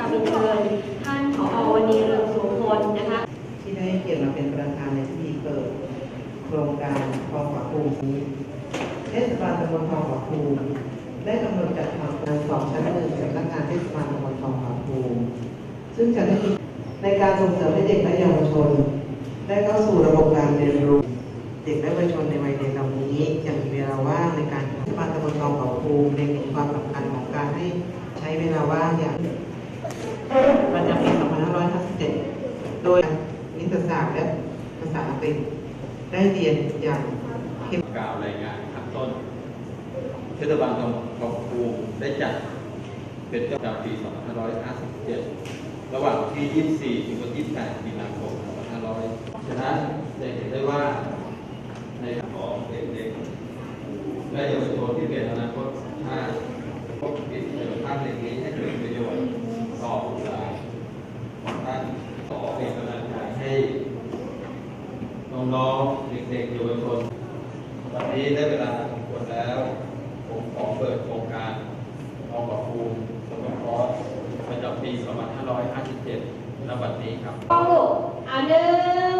กราบเรียนเชิญท่านผอวันนี้เรืองสุพลนะคะ ที่ได้เกียรติมาเป็นประธานในพิธีเปิด โครงการทองผาภูมินี้เทศบาลตำบลทองผาภูมิได้กำหนดจัดทำงานสองชั้นหนึ่งสำนักงานเทศบาลตำบลทองผาภูมิซึ่งจะได้มีในการส่งเสริมให้เด็กและเยาวชน ได้เข้าสู่ระบบการเรียนรู้ เด็กและเยาวชนในวัยเด็กเหล่านี้ยังมีเวลาว่างในการเทศบาลตำบลทองผาภูมิเล็งเห็นความสำคัญของการให้ใช้เวลาว่างอย่าง ประจำปี2557 โดยนิตศาสตร์และภาษาอังกฤษได้เรียนอย่างเข้มกล่าวรายงานขั้นต้นเทศบาลตำบลทองภูมิได้จัดเป็นประจำปี 2557 ระหว่างที่ 24 ถึงวันที่8มีนาคม 2500 ฉะนั้นจะเห็นได้ว่าในของเด็กๆและเยาวชนที่เป็นอนาคตชาติพบกิจกรรมท่านเรื่องนี้ให้เกิดประโยชน์ต่อบุตรหลานของ ท่านขอเป็นกำลังใจให้น้องๆเด็กๆเยาวชนวันนี้ได้เวลาสมควรแล้ว ผมขอเปิดโครงการทองประภูมิสมคอร์สประจำปี 2557ณบัดนี้ครับกล้องลูกอ่าหนึ่ง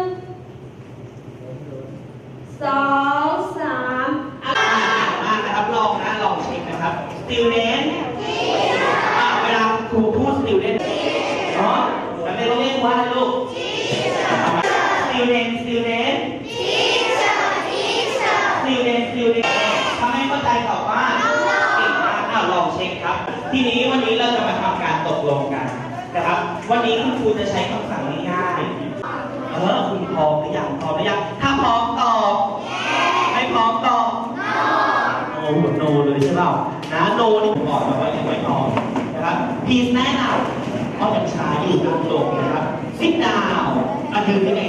สองสามอะมากนะครับ ลองนะ ลองเช็คนะครับ student อ่าาไม่เข้าใจตอบว่าเก่งมากอ้าวลองเช็คครับ ทีนี้วันนี้เราจะมาทำการตกลงกันนะครับ วันนี้คุณครูจะใช้คำสั่งง่ายๆเออคุณพร้อมหรือยังพร้อมหรือยังถ้าพร้อมตอบไม่พร้อมตอบโนโนเลยใช่เปล่านะโนนี่ผมบอกแล้วว่ายังไม่พร้อมนะครับพีแนะนำเพราะยังช้าอยู่ตรงๆนะครับซิดดาวอะยืนยังไง